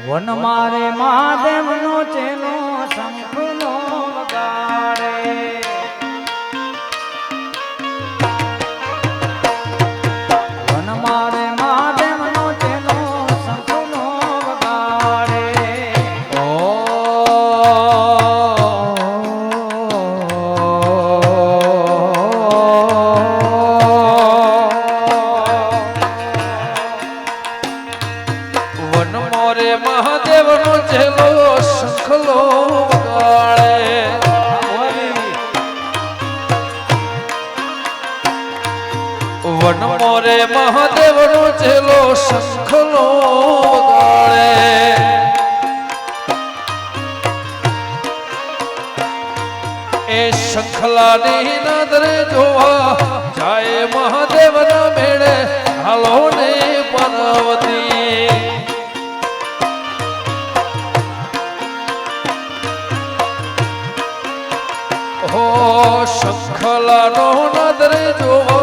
One મારે મહાદેવ નો ચેલો મહાદેવનો ચેલો શંખનો ગાળે. એ શંખલાની નદરે જોવા જાય મહાદેવના મેળે હાલો ને પાર્વતી. હો શંખલાનો નદરે જોવા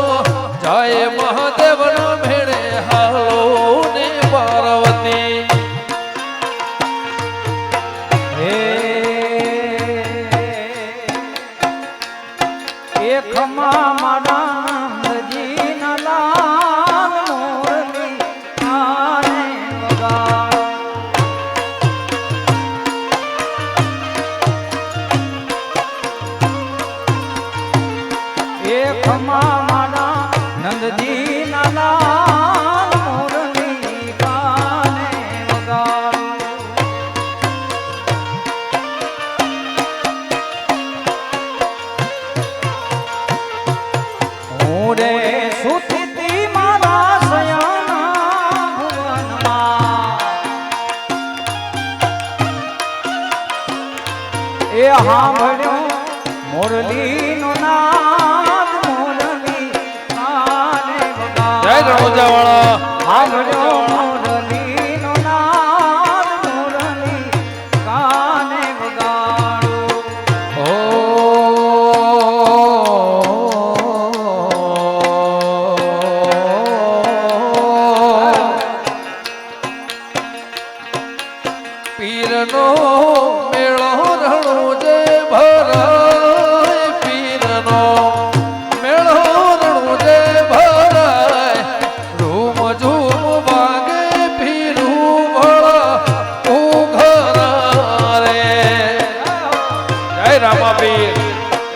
જય રામાબીર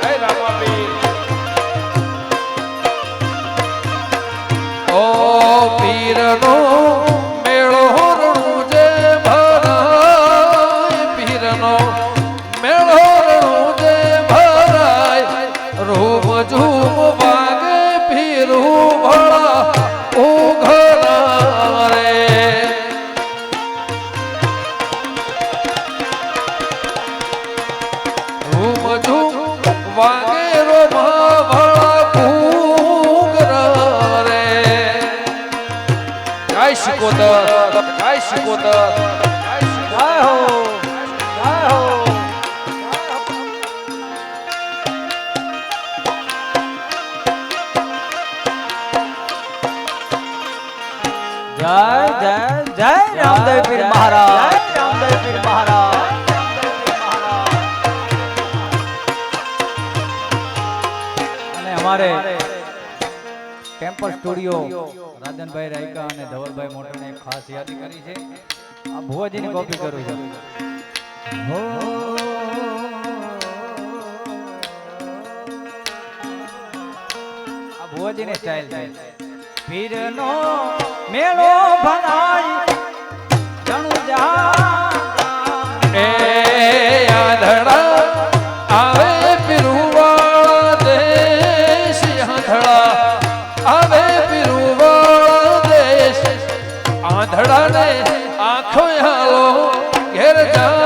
જય રામાબીર ઓ પીરનો ગાયિકા અને ધવલભાઈ મોટરને ખાસ યાદ કરી છે. આ ભુવાજીની કોપી કરું છું. હો આ ભુવાજીની સ્ટાઇલ છે. પીરનો મેળો ભરાય જણું જા जा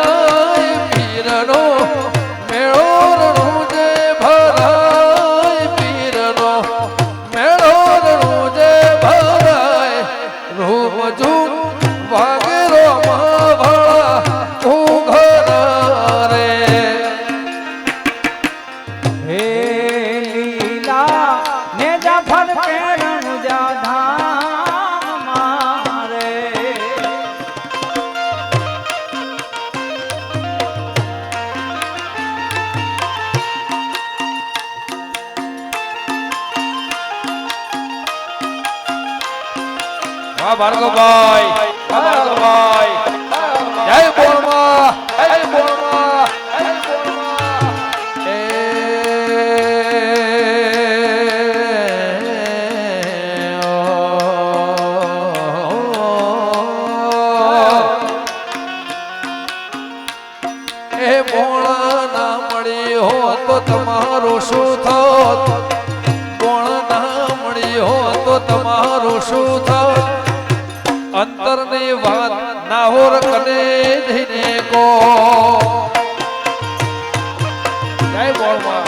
ભાર્ગવભાઈ ભાર્ગવભાઈ વાન નાહોર કને જઈને કો. જય બોલમાં.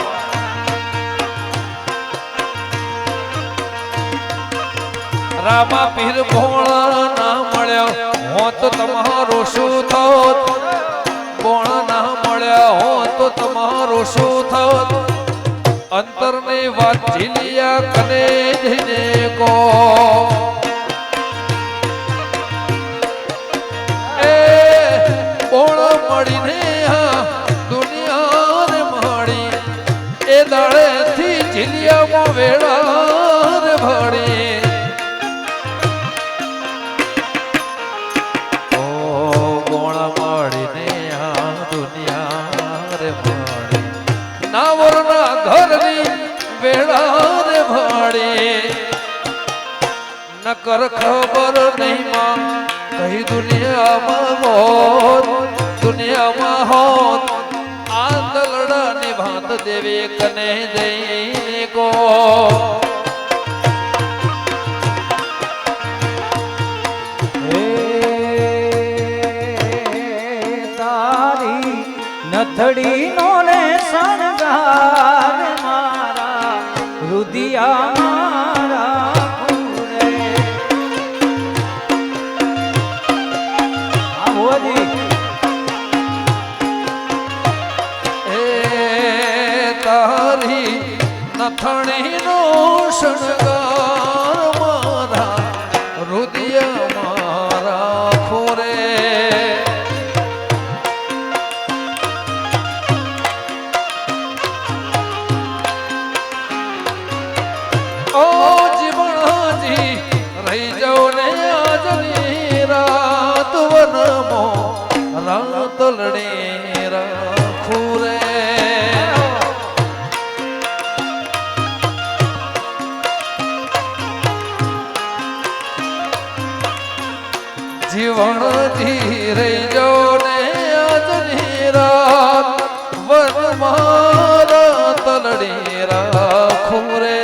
રામા પીર ભોળ ના મળ્યો હો તો તમારો શું થોત? ભોળ ના મળ્યા હો તો તમારો શું થોત? અંતરની વાત ઝીલિયા કને જઈને કો. કર ખબર નહીં માં. કઈ દુનિયામાં હોત દુનિયામાં હોત. આ તલડાની ભાત દેવી કને જઈને કો તારી નથણી નો શણગાર. જીવણ ધીરઈ જો ને આજની રાત. વનમાં તલડી રાખું રે.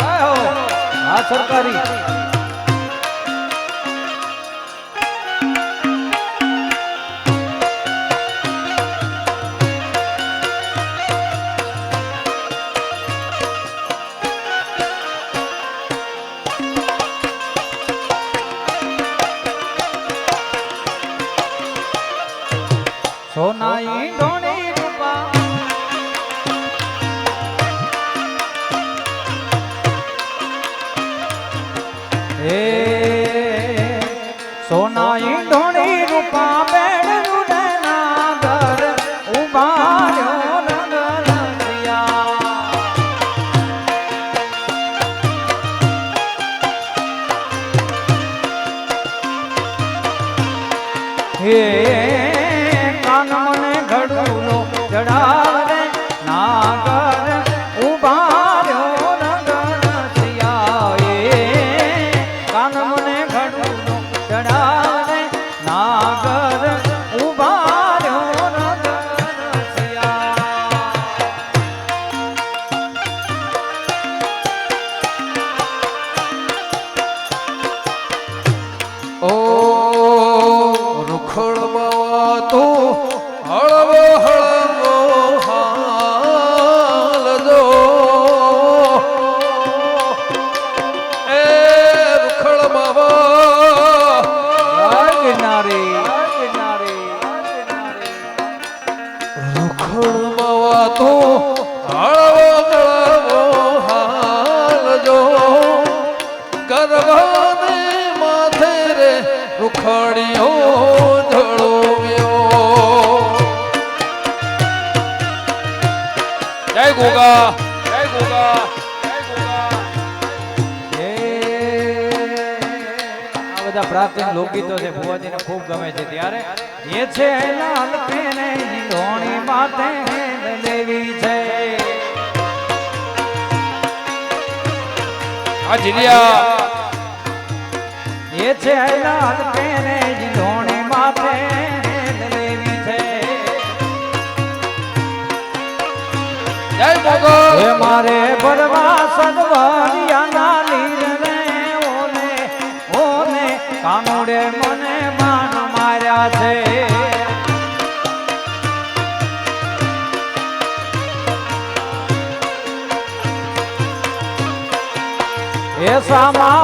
હા સરકારી. Yeah. ಬಹಳ જય ગોગા જય ગોગા બધા પ્રાચીન લોકગીતો છે ભુવાજીને ખૂબ ગમે છે ત્યારે. એ છે લાલ પેને ધોણી માથે દેવી છે. આ જીરિયા એ છે લાલ પેને ધોણી માથે જય મોગલ હે મારે બરવા સદવારિયાના લીર રે ઓને ઓને, કાનુડે મને માન માર્યા છે. એ સામા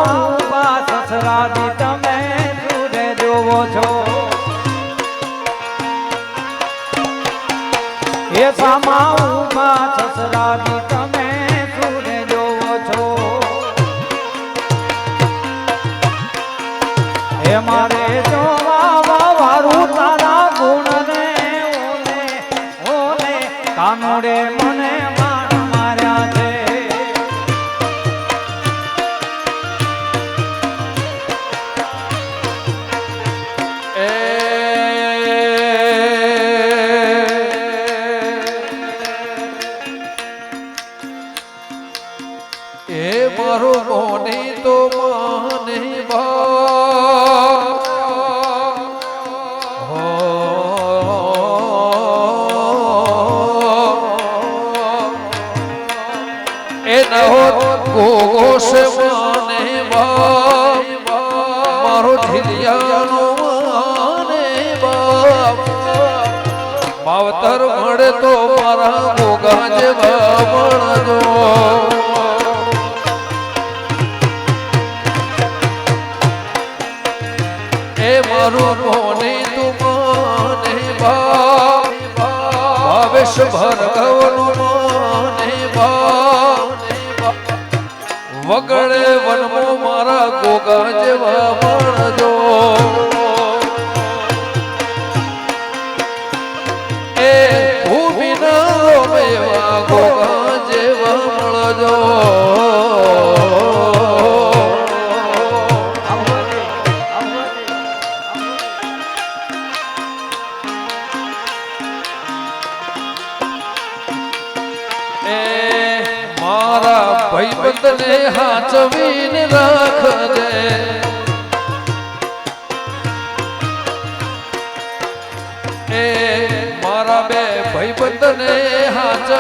મારે વગડે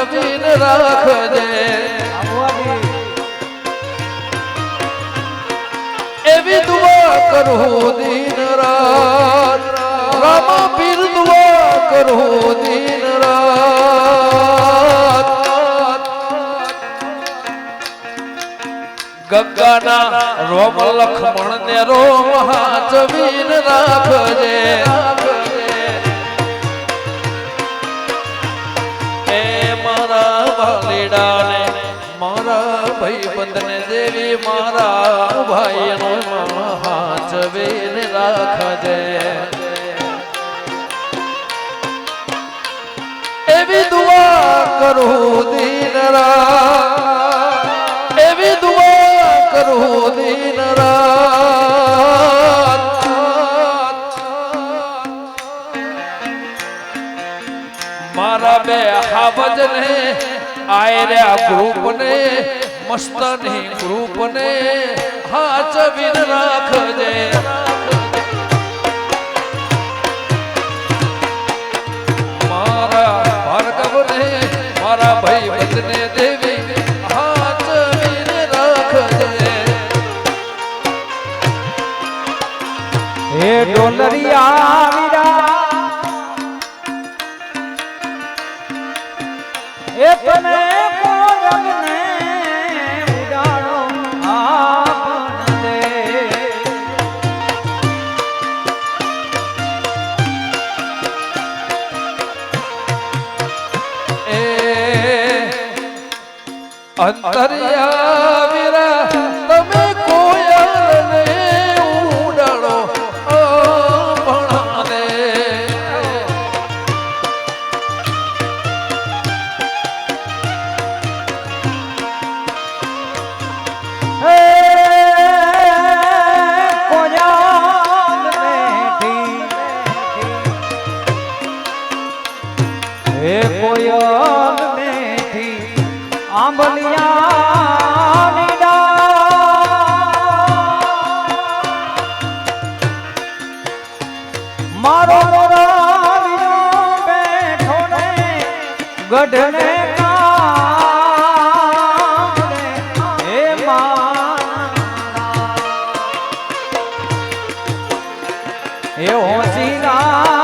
હાચવીને રાખજે. એવી દુઆ કરું દિન રાત. રામા પીર દુઆ કરું દિન રાત. ગંગાના રોમ લખમણ ને રોમ હાચવીન રાખજે. વાલીડાને મારા ભાઈબંધને દેવી મારા ભાઈનો હાચવીન રાખજે. એવી દુઆ કરું દીન રાત એવી દુઆ કરું દીન રાત મારા બે હાવજને આયર્યા ગ્રુપને મસ્તની ગ્રુપને હાચવીન રાખજે. મારા ભાર્ગવને મારા ભાઈ બંધને દેવી હાચવીન રાખજે. હે ડોલરિયા એ હોશિયાર વીરા,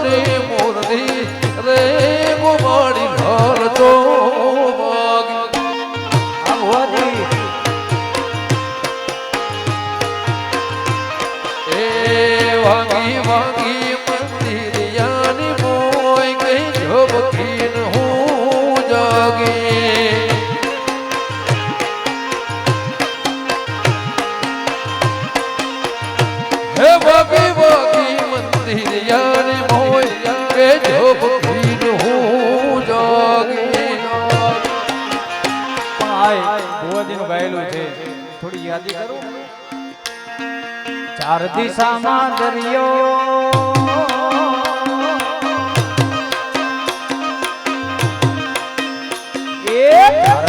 Rey. ચાર સામા દરિયો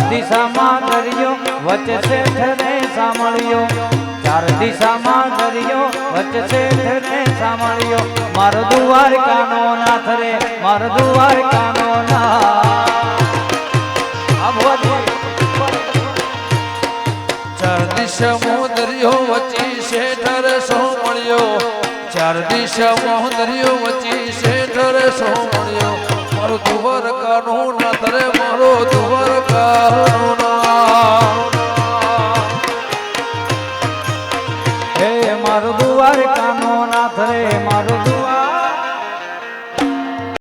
દિશામાં દરિયો વચ્ચે શેઠને સાંભળ્યો. ચાર દિશામાં દરિયો વચ્ચે શેઠને સાંભળ્યો. મારો દુવાર કાનો નાથ રે, મારો દુવાર કાનો નાથ ચાર દિશામાં દરિયો વચ્ચે શેઠ ચાર દિશા મોહન દરિયો વચ્ચે શેઠરે સોમણ્યો મારો ધુવર કાનું ના તરે મારો ધુવર કાનું ના